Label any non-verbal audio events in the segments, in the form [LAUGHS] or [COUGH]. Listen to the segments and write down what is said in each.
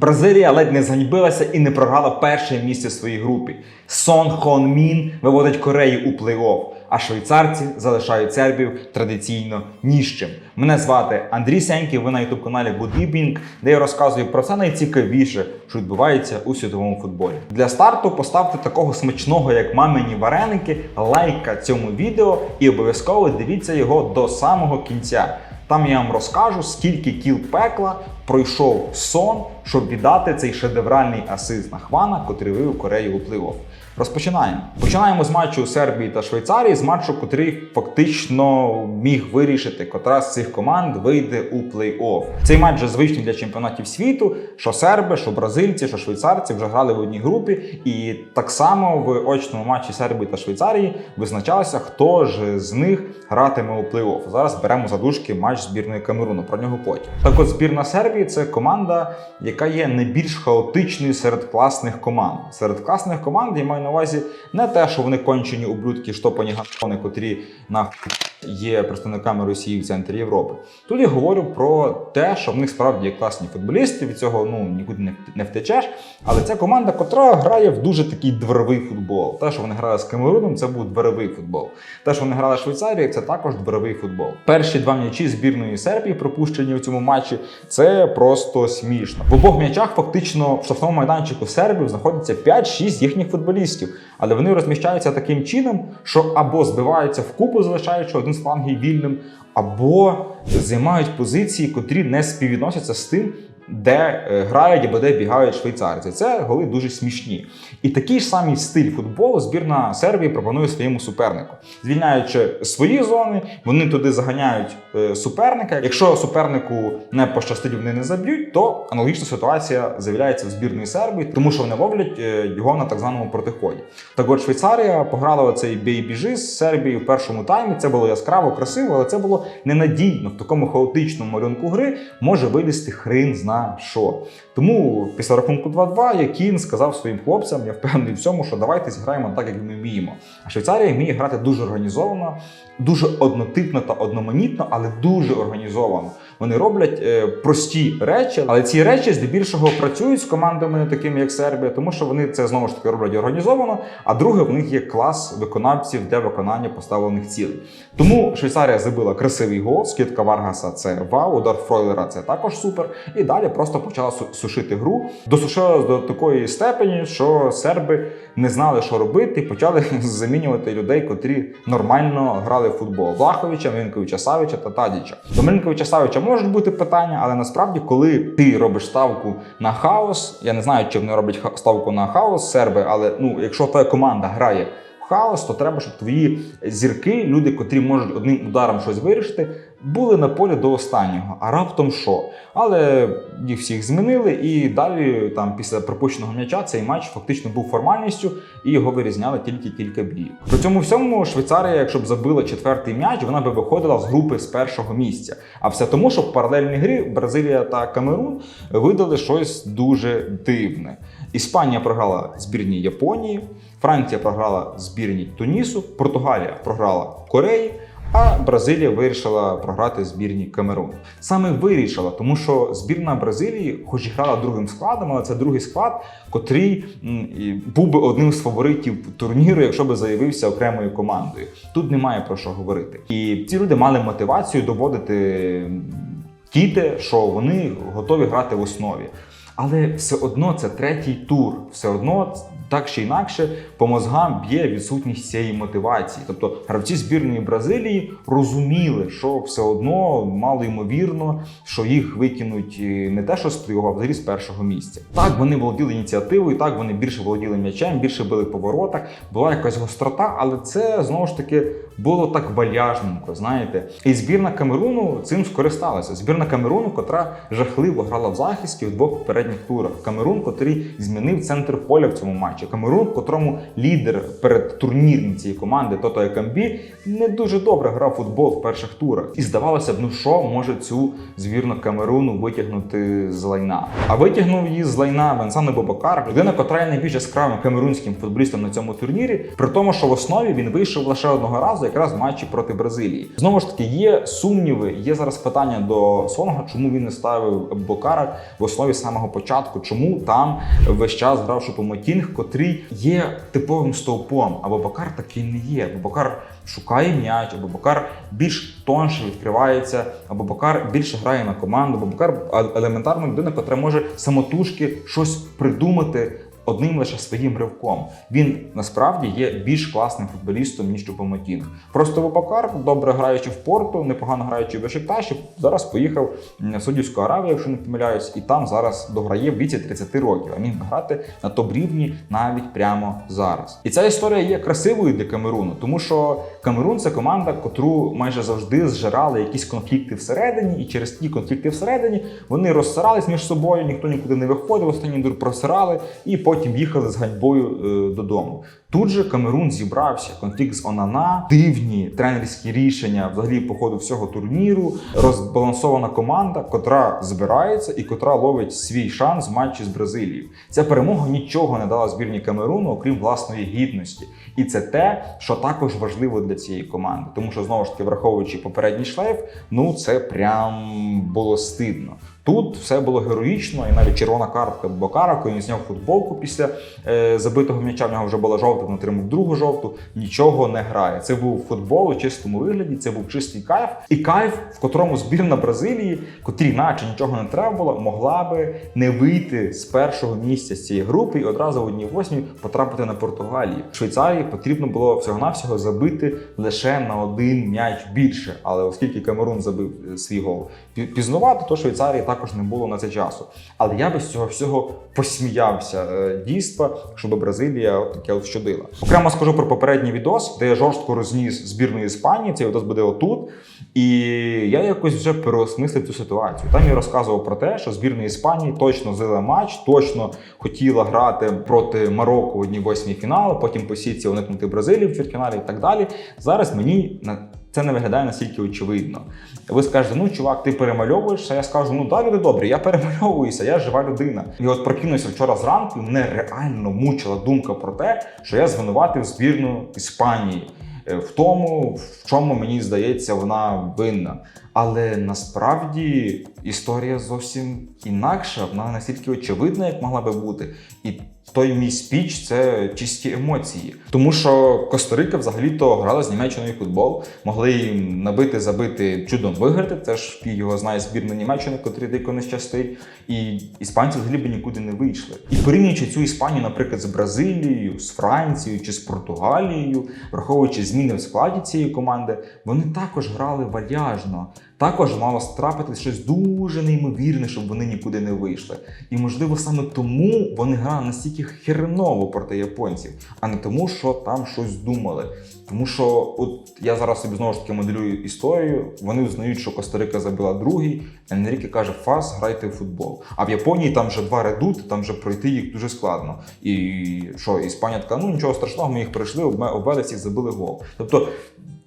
Бразилія ледь не зганьбилася і не програла перше місце в своїй групі. Сон Хон Мін виводить Корею у плей-офф, а швейцарці залишають сербів традиційно ні з чим. Мене звати Андрій Сеньків, ви на youtube каналі Goodibing, де я розказую про все найцікавіше, що відбувається у світовому футболі. Для старту поставте такого смачного, як мамині вареники, лайка цьому відео і обов'язково дивіться його до самого кінця. Там я вам розкажу, скільки кіл пекла пройшов сон, щоб віддати цей шедевральний асист на Хвана, котрий вивів Корею у плей-офф. Розпочинаємо. Починаємо з матчу Сербії та Швейцарії, з матчу, котрий фактично міг вирішити, котра з цих команд вийде у плей-офф. Цей матч вже звичний для чемпіонатів світу. Що серби, що бразильці, що швейцарці вже грали в одній групі, і так само в очному матчі Сербії та Швейцарії визначалося, хто ж з них гратиме у плей-офф. Зараз беремо задушки матч збірної Камеруну. Про нього потім. Так от збірна Сербії це команда, яка є найбільш хаотичною серед класних команд. Серед класних команд я маю на увазі не те, що вони кончені ублюдки, штопані гандони, котрі на є представниками Росії в центрі Європи. Тут я говорю про те, що в них справді є класні футболісти. Від цього ну нікуди не втечеш. Але це команда, котра грає в дуже такий дворовий футбол. Те, що вони грали з Камеруном, це був дворовий футбол. Те, що вони грали з Швейцарією, це також дворовий футбол. Перші два м'ячі збірної Сербії, пропущені в цьому матчі, це просто смішно. В обох м'ячах фактично в штрафному майданчику Сербів знаходиться 5-6 їхніх футболістів, але вони розміщаються таким чином, що або збиваються в купу, залишаючи один з флангів вільним, або займають позиції, котрі не співвідносяться з тим. Де е, грають або де бігають швейцарці. Це голи дуже смішні. І такий ж самий стиль футболу збірна Сербії пропонує своєму супернику. Звільняючи свої зони, вони туди заганяють е, суперника. Якщо супернику не пощастить, вони не заб'ють, то аналогічна ситуація з'являється в збірної Сербії, тому що вони ловлять е, його на так званому протиході. Так от Швейцарія пограла оцей бій-біжи з Сербії в першому таймі. Це було яскраво, красиво, але це було ненадійно. В такому хаотичному малюнку гри може вилізти хрин хрін що. Тому після рахунку 2-2 Якін сказав своїм хлопцям, я впевнений в цьому, що давайте зіграємо так, як ми вміємо. А Швейцарія вміє грати дуже організовано, дуже однотипно та одноманітно, але дуже організовано. Вони роблять е, прості речі, але ці речі здебільшого працюють з командами, такими як Сербія, тому що вони це знову ж таки роблять організовано. А друге, в них є клас виконавців для виконання поставлених цілей. Тому Швейцарія забила красивий гол. Скидка Варгаса це вау, удар Фройлера це також супер. І далі просто почала сушити гру. Досушила до такої степені, що серби не знали, що робити, і почали [LAUGHS] замінювати людей, котрі нормально грали в футбол. Влаховича, Мілінковича Савича та Тадіча. До Мілінковича Савича можуть бути питання, але насправді, коли ти робиш ставку на хаос, я не знаю, чи вони роблять ставку на хаос серби, але ну, якщо твоя команда грає хаос, то треба, щоб твої зірки, люди, котрі можуть одним ударом щось вирішити, були на полі до останнього. А раптом що? Але їх всіх змінили, і далі, там, після пропущеного м'яча, цей матч фактично був формальністю, і його вирізняли тільки кілька бійок. При цьому всьому Швейцарія, якщо б забила четвертий м'яч, вона би виходила з групи з першого місця. А все тому, що в паралельній грі Бразилія та Камерун видали щось дуже дивне. Іспанія програла збірній Японії, Франція програла збірній Тунісу, Португалія програла Кореї. А Бразилія вирішила програти збірні Камерун. Саме вирішила, тому що збірна Бразилії, хоч і грала другим складом, але це другий склад, котрий був би одним з фаворитів турніру, якщо би заявився окремою командою. Тут немає про що говорити. І ці люди мали мотивацію доводити діти, що вони готові грати в основі. Але все одно це третій тур, все одно так чи інакше по мозгам б'є відсутність цієї мотивації. Тобто гравці збірної Бразилії розуміли, що все одно мало ймовірно, що їх викинуть е, не те, що з плей-офф, а взагалі з першого місця. Так вони володіли ініціативою, так вони більше володіли м'ячем, більше били по воротах, була якась гострота, але це знову ж таки було так вальяжненько, знаєте. І збірна Камеруну цим скористалася. Збірна Камеруну, котра жахливо грала в захисті в двох попередніх турах. Камерун, котрий змінив центр поля в цьому матчі. Камерун, в котрому лідер перед турніром цієї команди Тото Екамбі не дуже добре грав футбол в перших турах. І здавалося б, ну що може цю збірну Камеруну витягнути з лайна? А витягнув її з лайна Венсано Бобакар, людина, котра є найбільш яскравим камерунським футболістом на цьому турнірі, при тому, що в основі він вийшов лише одного разу, якраз в матчі проти Бразилії. Знову ж таки, є сумніви, є зараз питання до Сонга, чому він не ставив Бокара в основі самого початку, чому там весь час грав Шупомотінг, котрий є типовим стовпом. Або Бокар такий не є. Бабакар шукає м'яч, або Бокар більш тонше відкривається, або Бокар більше грає на команду, або Бокар елементарна людина, яка може самотужки щось придумати одним лише своїм ривком. Він насправді є більш класним футболістом, ніж Чупомотінг. Просто Бобакар, добре граючи в порту, непогано граючи в Бешикташі, зараз поїхав в Саудівську Аравію, якщо не помиляюсь, і там зараз дограє в віці 30 років. А міг грати на топ-рівні навіть прямо зараз. І ця історія є красивою для Камеруну, тому що Камерун це команда, котру майже завжди зжирали якісь конфлікти всередині, і через ті конфлікти всередині вони розсирались між собою, ніхто нікуди не виходив, останній дур просирали, і потім їхали з ганьбою е, додому. Тут же Камерун зібрався, конфлікт з Онана, дивні тренерські рішення взагалі по ходу всього турніру, розбалансована команда, котра збирається і котра ловить свій шанс в матчі з Бразилією. Ця перемога нічого не дала збірні Камеруну, окрім власної гідності. І це те, що також важливо для цієї команди, тому що знову ж таки, враховуючи попередній шлейф, ну це прям було стидно. Тут все було героїчно, і навіть червона картка Бокара, коли зняв футболку після е, забитого м'яча, в нього вже була жовта, він отримав другу жовту. Нічого не грає. Це був футбол у чистому вигляді, це був чистий кайф. І кайф, в котрому збірна Бразилії, котрій наче нічого не треба було, могла би не вийти з першого місця з цієї групи і одразу в одній восьмій потрапити на Португалію. Швейцарії потрібно було всього-навсього забити лише на один м'яч більше. Але оскільки Камерун забив е, свій гол пі- пізнувато, то Швейцарії також не було на це часу. Але я би з цього всього посміявся е, дійства, щоб Бразилія от таке от щодила. Окремо скажу про попередній відос, де я жорстко розніс збірну Іспанії. Цей відос буде отут. І я якось вже переосмислив цю ситуацію. Там я розказував про те, що збірна Іспанії точно злила матч, точно хотіла грати проти Марокко в одній восьмій фіналу, потім по сітці уникнути Бразилію в чвертьфіналі і так далі. Зараз мені на це не виглядає настільки очевидно. Ви скажете, ну чувак, ти перемальовуєшся. Я скажу, ну да, люди добре, я перемальовуюся, я жива людина. І от прокинувся вчора зранку, мене реально мучила думка про те, що я звинуватив збірну Іспанії е, в тому, в чому мені здається, вона винна. Але насправді історія зовсім інакша, вона настільки очевидна, як могла би бути. І той мій спіч це чисті емоції. Тому що Коста-Рика взагалі-то грала з Німеччиною футбол, могли набити, забити, чудом виграти. Теж Пі його знає збірна Німеччини, котрі дико не щастить. І іспанці взагалі би нікуди не вийшли. І порівнюючи цю Іспанію, наприклад, з Бразилією, з Францією чи з Португалією, враховуючи зміни в складі цієї команди, вони також грали вальяжно. Також мало трапити щось дуже неймовірне, щоб вони нікуди не вийшли. І можливо саме тому вони грали настільки херново проти японців, а не тому, що там щось думали. Тому що, от я зараз собі знову ж таки моделюю історію. Вони взнають, що Коста-Рика забила другий. Енріке каже: Фас, грайте в футбол. А в Японії там вже два редути, там вже пройти їх дуже складно. І що, Іспанія така, ну нічого страшного, ми їх пройшли, обели всіх забили гол. Тобто.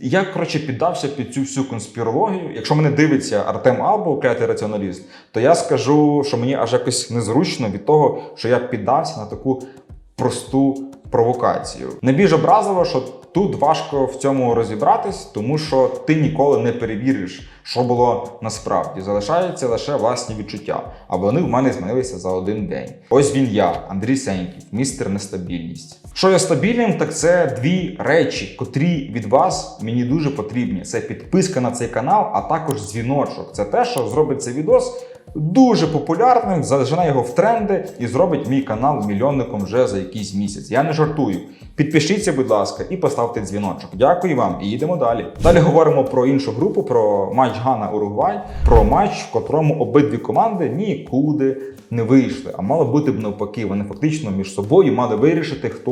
Я коротше піддався під цю всю конспірологію. Якщо мене дивиться Артем Албо, клятий раціоналіст, то я скажу, що мені аж якось незручно від того, що я піддався на таку просту провокацію. Найбільш образливо, що тут важко в цьому розібратись, тому що ти ніколи не перевіриш, що було насправді. Залишаються лише власні відчуття. А вони в мене змінилися за один день. Ось він я, Андрій Сеньків, містер нестабільність. Що є стабільним, так це дві речі, котрі від вас мені дуже потрібні. Це підписка на цей канал, а також дзвіночок. Це те, що зробить цей відос дуже популярним, зажене його в тренди і зробить мій канал мільйонником вже за якийсь місяць. Я не жартую. Підпишіться, будь ласка, і поставте дзвіночок. Дякую вам і їдемо далі. Далі говоримо про іншу групу, про матч Гана Уругвай, про матч, в котрому обидві команди нікуди не вийшли. А мало бути б навпаки. Вони фактично між собою мали вирішити, хто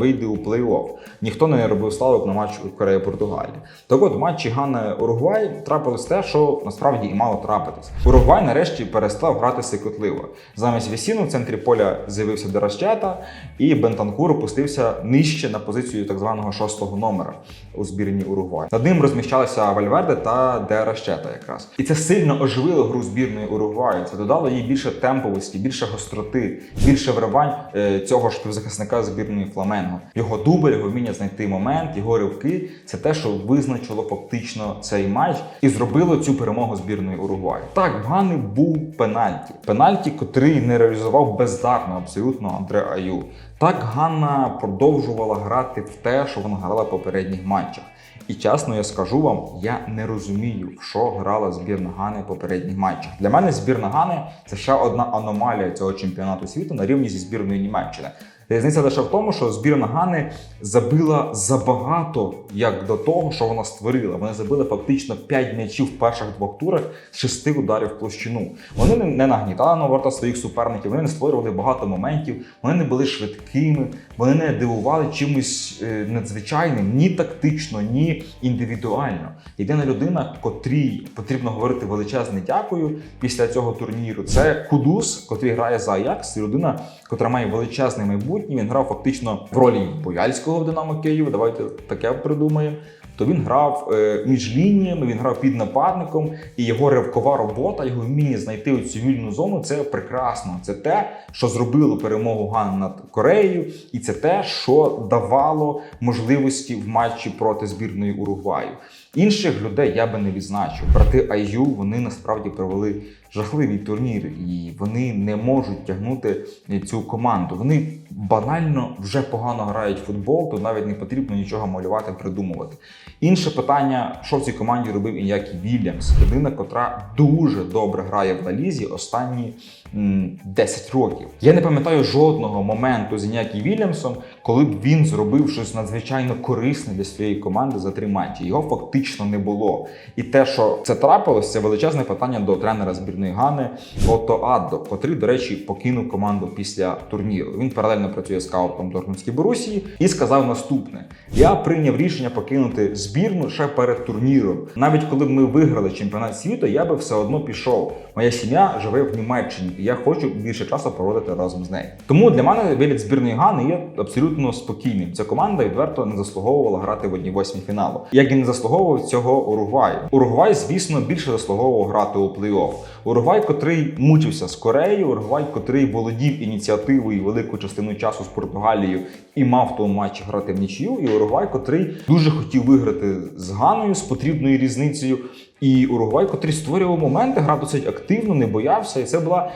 вийде у плей-офф. Ніхто не робив ставок на матч Корея Португалія. Так от матчі Гана Уругвай трапилось те, що насправді і мало трапитись. Уругвай нарешті перестав грати сикотливо. Замість Весіну в центрі поля з'явився Деращета, і Бентанкур опустився нижче на позицію так званого шостого номера у збірні Уругвай. Над ним розміщалися Вальверде та Де якраз. І це сильно оживило гру збірної Уругваю. Це додало їй більше темповості, більше гостроти, більше виривань е, цього ж півзахисника збірної Фламенго. Його дубль, його вміння знайти момент, його ривки це те, що визначило фактично цей матч і зробило цю перемогу збірної Уругваю. Так, в Гани був пенальті. Пенальті, котрий не реалізував бездарно абсолютно Андре Аю. Так Ганна продовжувала грати в те, що вона грала в попередніх матчах. І чесно, я скажу вам, я не розумію, в що грала збірна Гани в попередніх матчах. Для мене збірна Гани це ще одна аномалія цього чемпіонату світу на рівні зі збірною Німеччини. Різниця лише в тому, що збірна Гани забила забагато як до того, що вона створила. Вони забили фактично 5 м'ячів в перших двох турах з 6 ударів в площину. Вони не- нагнітали на ворота своїх суперників, вони не створювали багато моментів, вони не були швидкими, вони не дивували чимось е, надзвичайним ні тактично, ні індивідуально. Єдина людина, котрій потрібно говорити величезне дякую після цього турніру, це Кудус, котрий грає за Аякс. Людина, котра має величезне майбутнє. Він грав фактично в ролі Бояльського в Динамо Києва. Давайте таке придумаємо. То він грав е, між лініями, він грав під нападником, і його ривкова робота, його вміння знайти цю вільну зону це прекрасно. Це те, що зробило перемогу Ган над Кореєю, і це те, що давало можливості в матчі проти збірної Уругваю. Інших людей я би не відзначив. Брати Аю вони насправді провели жахливі турніри, і вони не можуть тягнути цю команду. Вони банально вже погано грають в футбол, то навіть не потрібно нічого малювати, придумувати. Інше питання, що в цій команді робив Інякі Вільямс, людина, котра дуже добре грає в Налізі останні м, 10 років. Я не пам'ятаю жодного моменту з Інякі Вільямсом, коли б він зробив щось надзвичайно корисне для своєї команди за три матчі. Його фактично не було. І те, що це трапилось, це величезне питання до тренера збірної Гани Ото Аддо, котрий, до речі, покинув команду після турніру. Він паралельно працює скаутом Дортмундській Борусії і сказав наступне: я прийняв рішення покинути збірну ще перед турніром. Навіть коли б ми виграли чемпіонат світу, я би все одно пішов. Моя сім'я живе в Німеччині, і я хочу більше часу проводити разом з нею. Тому для мене виліт збірної Гани є абсолютно спокійним. Ця команда відверто не заслуговувала грати в одній восьмій фіналу, як і не заслуговував цього Уругвай. Уругвай, звісно, більше заслуговував грати у плей-офф. Уругвай, котрий мучився з Кореєю, Уругвай, котрий володів ініціативою велику частину часу з Португалією і мав тому матчі грати в нічию. І Уругвай, котрий дуже хотів виграти з Ганою з потрібною різницею. І Уругвай, котрий створював моменти, грав досить активно, не боявся, і це була.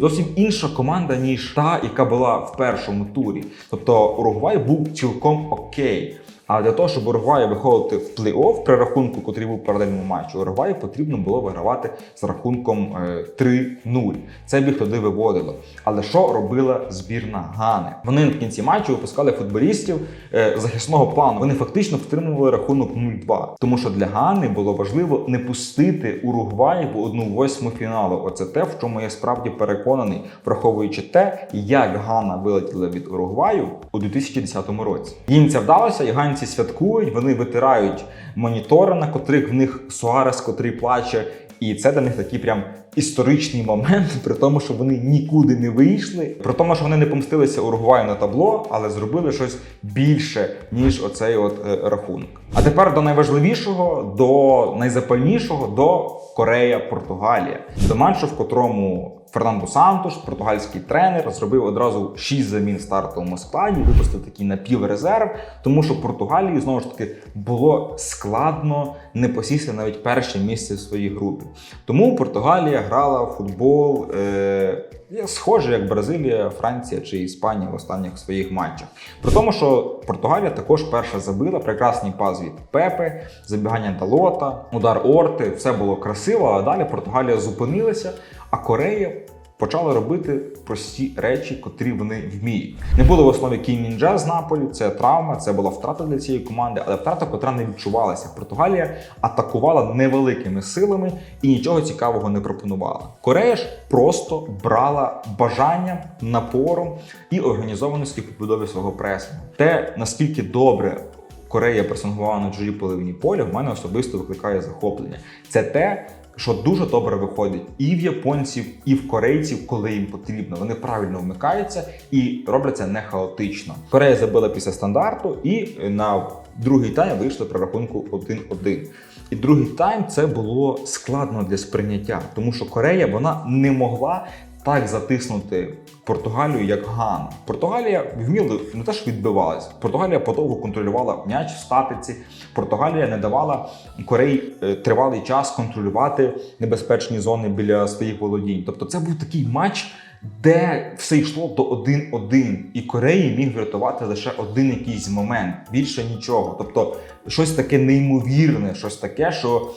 Зовсім інша команда, ніж та, яка була в першому турі. Тобто Уругвай був цілком окей. А для того, щоб Уругваю виходити в плей-офф при рахунку, котрий був паралельному матчі, Уругваю потрібно було вигравати з рахунком е, 3-0. Це б їх туди виводило. Але що робила збірна Гани? Вони в кінці матчу випускали футболістів е, захисного плану. Вони фактично втримували рахунок 0-2. Тому що для Гани було важливо не пустити Уругвай в одну восьму фіналу. Оце те, в чому я справді переконаний, враховуючи те, як Гана вилетіла від Уругваю у 2010 році. Їм це вдалося, і ганці святкують, вони витирають монітори, на котрих в них Суарес, котрий плаче. І це для них такий прям історичний момент, [LAUGHS] при тому, що вони нікуди не вийшли, при тому, що вони не помстилися Уругваю на табло, але зробили щось більше, ніж оцей от е, рахунок. А тепер до найважливішого, до найзапальнішого, до Корея, Португалія, до матчу, в котрому Фернандо Сантош, португальський тренер, зробив одразу 6 замін стартовому складі, випустив такий напіврезерв, тому що Португалії знову ж таки було складно не посісти навіть перше місце в своїй групі. Тому Португалія грала в футбол е, схоже, як Бразилія, Франція чи Іспанія в останніх своїх матчах. При тому, що Португалія також перша забила прекрасний пас від Пепе, забігання Далота, удар Орти, все було красиво, а далі Португалія зупинилася, а Корея. Почали робити прості речі, котрі вони вміють. Не було в основі Кім з Наполі, це травма, це була втрата для цієї команди, але втрата, котра не відчувалася. Португалія атакувала невеликими силами і нічого цікавого не пропонувала. Корея ж просто брала бажанням, напором і організованості побудові свого пресингу. Те наскільки добре Корея пресингувала на чужій половині поля, в мене особисто викликає захоплення. Це те, що дуже добре виходить і в японців, і в корейців, коли їм потрібно. Вони правильно вмикаються і роблять це не хаотично. Корея забила після стандарту, і на другий тайм вийшли при рахунку 1-1. І другий тайм це було складно для сприйняття, тому що Корея вона не могла так затиснути Португалію, як Гана. Португалія вміло не те, що відбивалася. Португалія подовго контролювала м'яч в статиці. Португалія не давала Кореї е, тривалий час контролювати небезпечні зони біля своїх володінь. Тобто, це був такий матч. Де все йшло до 1-1, і Кореї міг врятувати лише один якийсь момент, більше нічого. Тобто щось таке неймовірне, щось таке, що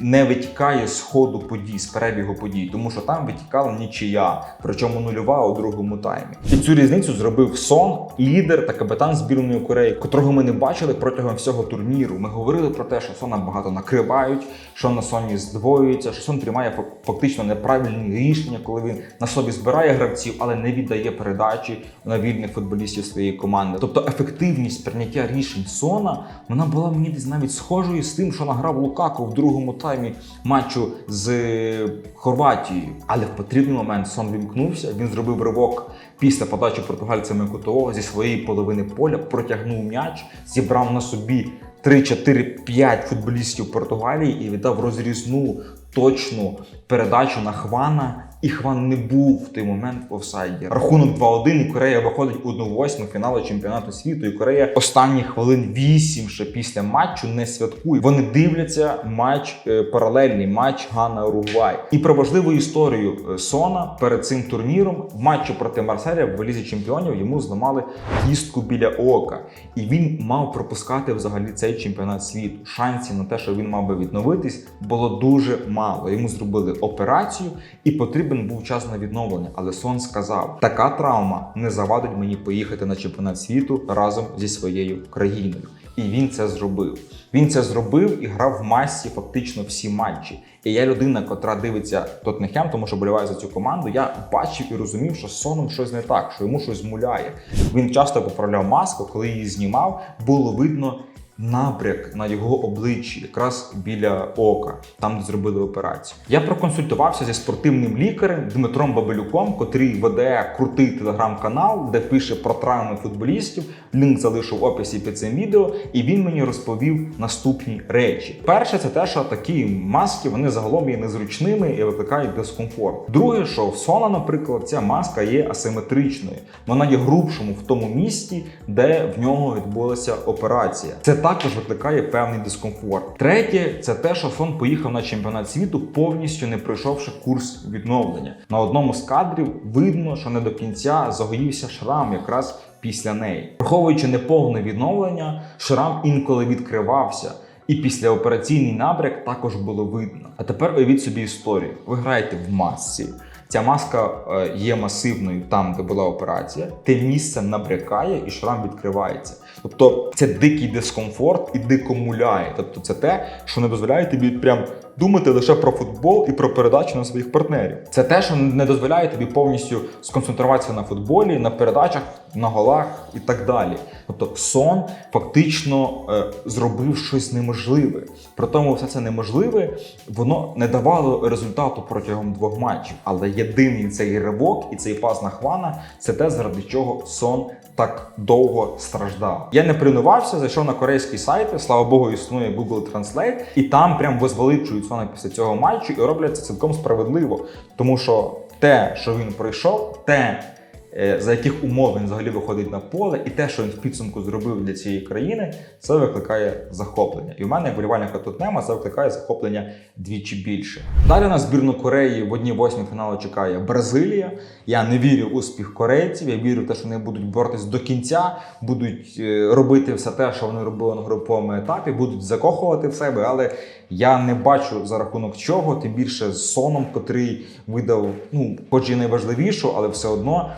не витікає з ходу подій, з перебігу подій, тому що там витікала нічия, причому нульова у другому таймі. І цю різницю зробив Сон, лідер та капітан збірної Кореї, котрого ми не бачили протягом всього турніру. Ми говорили про те, що Сона багато накривають, що на Соні здвоюється, що Сон приймає фактично неправильні рішення, коли він на собі збирає гравців, але не віддає передачі на вільних футболістів своєї команди. Тобто ефективність прийняття рішень Сона вона була мені десь навіть схожою з тим, що награв Лукако в другому таймі матчу з е, Хорватією. Але в потрібний момент Сон вімкнувся. Він зробив ривок після подачі португальцями кутового зі своєї половини поля, протягнув м'яч, зібрав на собі 3, 4, 5 футболістів Португалії і віддав розрізну точну передачу на Хвана. І Хван не був в той момент в офсайді. Рахунок 2-1, і Корея виходить у 1-8 фіналу чемпіонату світу. І Корея останні хвилин 8 ще після матчу не святкує. Вони дивляться матч е, паралельний матч Гана Уругвай. І про важливу історію е, Сона перед цим турніром в матчі проти Марселя в лізі чемпіонів йому зламали кістку біля ока, і він мав пропускати взагалі цей чемпіонат світу. Шансів на те, що він мав би відновитись, було дуже мало. Йому зробили операцію, і потрібен був час на відновлення. Але Сон сказав: така травма не завадить мені поїхати на чемпіонат світу разом зі своєю країною. І він це зробив. Він це зробив і грав в масі фактично всі матчі. І я людина, котра дивиться Тоттенхем, тому що боліває за цю команду. Я бачив і розумів, що з соном щось не так, що йому щось муляє. Він часто поправляв маску, коли її знімав, було видно. Набряк на його обличчі, якраз біля ока, там де зробили операцію. Я проконсультувався зі спортивним лікарем Дмитром Бабелюком, котрий веде крутий телеграм-канал, де пише про травми футболістів. Лінк залишу в описі під цим відео, і він мені розповів наступні речі. Перше, це те, що такі маски вони загалом є незручними і викликають дискомфорт. Друге, що в Сона, наприклад, ця маска є асиметричною. Вона є грубшому в тому місці, де в нього відбулася операція. Це також викликає певний дискомфорт. Третє, це те, що Сон поїхав на чемпіонат світу, повністю не пройшовши курс відновлення. На одному з кадрів видно, що не до кінця загоївся шрам якраз після неї. Враховуючи неповне відновлення, шрам інколи відкривався. І післяопераційний набряк також було видно. А тепер уявіть собі історію. Ви граєте в масці. Ця маска е, є масивною там, де була операція. Те місце набрякає і шрам відкривається. Тобто це дикий дискомфорт і дикомуляє. Тобто це те, що не дозволяє тобі прям думати лише про футбол і про передачу на своїх партнерів. Це те, що не дозволяє тобі повністю сконцентруватися на футболі, на передачах, на голах і так далі. Тобто сон фактично е, зробив щось неможливе. При тому все це неможливе, воно не давало результату протягом двох матчів. Але єдиний цей ривок і цей пас на хвана це те, заради чого сон так довго страждав. Я не принувався, зайшов на корейські сайти. Слава Богу, існує Google Translate, і там прям возвеличують Сона після цього матчу і роблять це цілком справедливо. Тому що те, що він пройшов, те, за яких умов він взагалі виходить на поле, і те, що він в підсумку зробив для цієї країни, це викликає захоплення. І в мене, як болівальника Тотнема, це викликає захоплення двічі більше. Далі на збірну Кореї в одній восьмій фіналу чекає Бразилія. Я не вірю в успіх корейців. Я вірю в те, що вони будуть боротись до кінця, будуть е, робити все те, що вони робили на груповому етапі, будуть закохувати в себе, але я не бачу за рахунок чого, тим більше з соном, котрий видав, ну, хоч і найважливішу, але все одно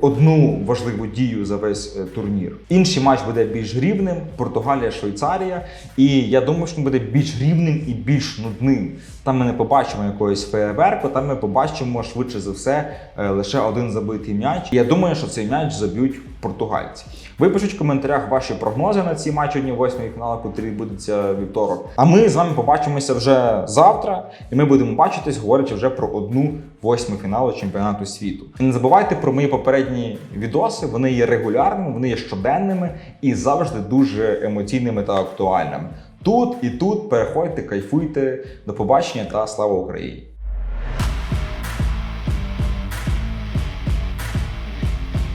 одну важливу дію за весь е, турнір. Інший матч буде більш рівним: Португалія, Швейцарія. І я думаю, що він буде більш рівним і більш нудним. Там ми не побачимо якогось феєверку, там ми побачимо швидше за все е, лише один забитий м'яч. І я думаю, що цей м'яч заб'ють португальці. Ви пишіть в коментарях ваші прогнози на ці матчі одні восьмої фіналу, котрі відбудуться вівторок. А ми з вами побачимося вже завтра, і ми будемо бачитись, говорячи вже про одну восьму фіналу чемпіонату світу. І не забувайте про мої попередні відоси. Вони є регулярними, вони є щоденними і завжди дуже емоційними та актуальними. Тут і тут переходьте, кайфуйте. До побачення та слава Україні!